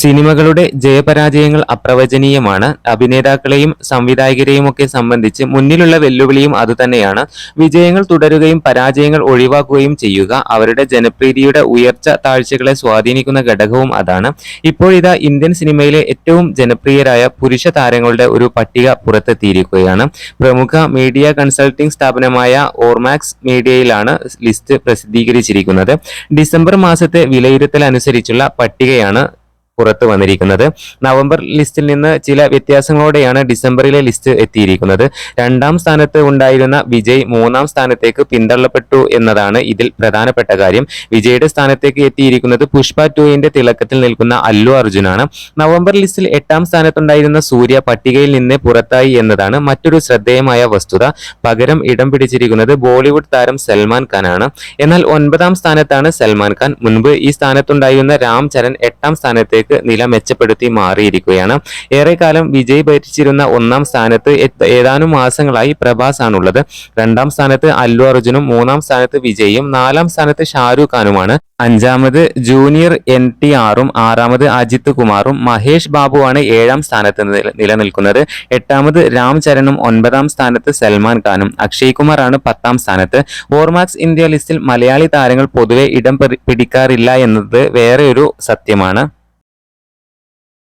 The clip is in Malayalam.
സിനിമകളുടെ ജയപരാജയങ്ങൾ അപ്രവചനീയമാണ്. അഭിനേതാക്കളെയും സംവിധായകരെയും ഒക്കെ സംബന്ധിച്ച് മുന്നിലുള്ള വെല്ലുവിളിയും അതുതന്നെയാണ്. വിജയങ്ങൾ തുടരുകയും പരാജയങ്ങൾ ഒഴിവാക്കുകയും ചെയ്യുക. അവരുടെ ജനപ്രീതിയുടെ ഉയർച്ച താഴ്ചകളെ സ്വാധീനിക്കുന്ന ഘടകവും അതാണ്. ഇപ്പോഴിതാ ഇന്ത്യൻ സിനിമയിലെ ഏറ്റവും ജനപ്രിയരായ പുരുഷ താരങ്ങളുടെ ഒരു പട്ടിക പുറത്തെത്തിയിരിക്കുകയാണ്. പ്രമുഖ മീഡിയ കൺസൾട്ടിംഗ് സ്ഥാപനമായ ഓർമാക്സ് മീഡിയയിലാണ് ലിസ്റ്റ് പ്രസിദ്ധീകരിച്ചിരിക്കുന്നത്. ഡിസംബർ മാസത്തെ വിലയിരുത്തൽ അനുസരിച്ചുള്ള പട്ടികയാണ് പുറത്തു വന്നിരിക്കുന്നത്. നവംബർ ലിസ്റ്റിൽ നിന്ന് ചില വ്യത്യാസങ്ങളോടെയാണ് ഡിസംബറിലെ ലിസ്റ്റ് എത്തിയിരിക്കുന്നത്. രണ്ടാം സ്ഥാനത്ത് ഉണ്ടായിരുന്ന വിജയ് മൂന്നാം സ്ഥാനത്തേക്ക് പിന്തള്ളപ്പെട്ടു എന്നതാണ് ഇതിൽ പ്രധാനപ്പെട്ട കാര്യം. വിജയുടെ സ്ഥാനത്തേക്ക് എത്തിയിരിക്കുന്നത് പുഷ്പ ടുവിന്റെ തിളക്കത്തിൽ നിൽക്കുന്ന അല്ലു അർജുനാണ്. നവംബർ ലിസ്റ്റിൽ എട്ടാം സ്ഥാനത്തുണ്ടായിരുന്ന സൂര്യ പട്ടികയിൽ നിന്ന് പുറത്തായി എന്നതാണ് മറ്റൊരു ശ്രദ്ധേയമായ വസ്തുത. പകരം ഇടം പിടിച്ചിരിക്കുന്നത് ബോളിവുഡ് താരം സൽമാൻ ഖാനാണ് എന്നാൽ ഒൻപതാം സ്ഥാനത്താണ് സൽമാൻ ഖാൻ. മുൻപ് ഈ സ്ഥാനത്തുണ്ടായിരുന്ന രാം ചരൺ എട്ടാം സ്ഥാനത്തേക്ക് നില മെച്ചപ്പെടുത്തി മാറിയിരിക്കുകയാണ്. ഏറെക്കാലം വിജയ് ഭരിച്ചിരുന്ന ഒന്നാം സ്ഥാനത്ത് ഏതാനും മാസങ്ങളായി പ്രഭാസ് ആണുള്ളത് രണ്ടാം സ്ഥാനത്ത് അല്ലു അർജുനും മൂന്നാം സ്ഥാനത്ത് വിജയും നാലാം സ്ഥാനത്ത് ഷാരൂഖ് ഖാനുമാണ്. അഞ്ചാമത് ജൂനിയർ എൻ ടി ആറും ആറാമത് അജിത് കുമാറും മഹേഷ് ബാബുവാണ് ഏഴാം സ്ഥാനത്ത് നിലനിൽക്കുന്നത്. എട്ടാമത് രാം ചരണും ഒൻപതാം സ്ഥാനത്ത് സൽമാൻ ഖാനും അക്ഷയ് കുമാറാണ് പത്താം സ്ഥാനത്ത്. ഓർമാക്സ് ഇന്ത്യ ലിസ്റ്റിൽ മലയാളി താരങ്ങൾ പൊതുവെ ഇടം പിടി- പിടിക്കാറില്ല എന്നത് വേറെ ഒരു സത്യമാണ്.